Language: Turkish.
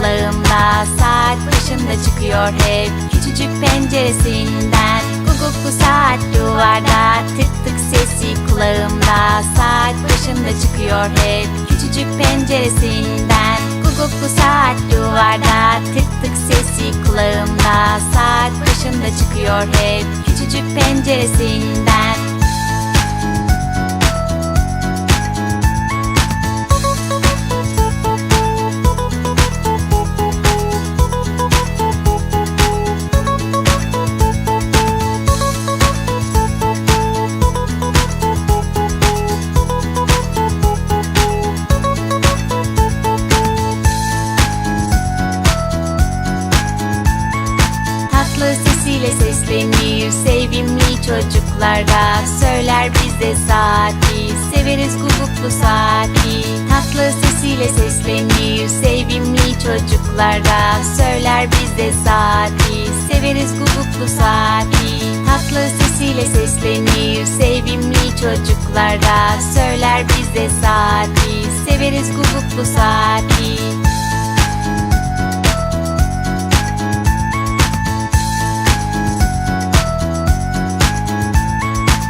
kulağımda. Saat başında çıkıyor hep Küçücük penceresinden. Guguklu saat duvarda Tık tık sesi kulağımda. Saat başında çıkıyor hep Küçücük penceresinden. Guguklu saat duvarda Tık tık sesi kulağımda. Saat başında çıkıyor hep Küçücük penceresinden sesiyle seslenir. Sevimli çocuklara Söyler bize saati. Severiz guguklu saati. Tatlı sesiyle seslenir. Sevimli çocuklara Söyler bize saati. Severiz guguklu saati. Tatlı sesiyle seslenir. Sevimli çocuklara Söyler bize saati. Severiz guguklu saati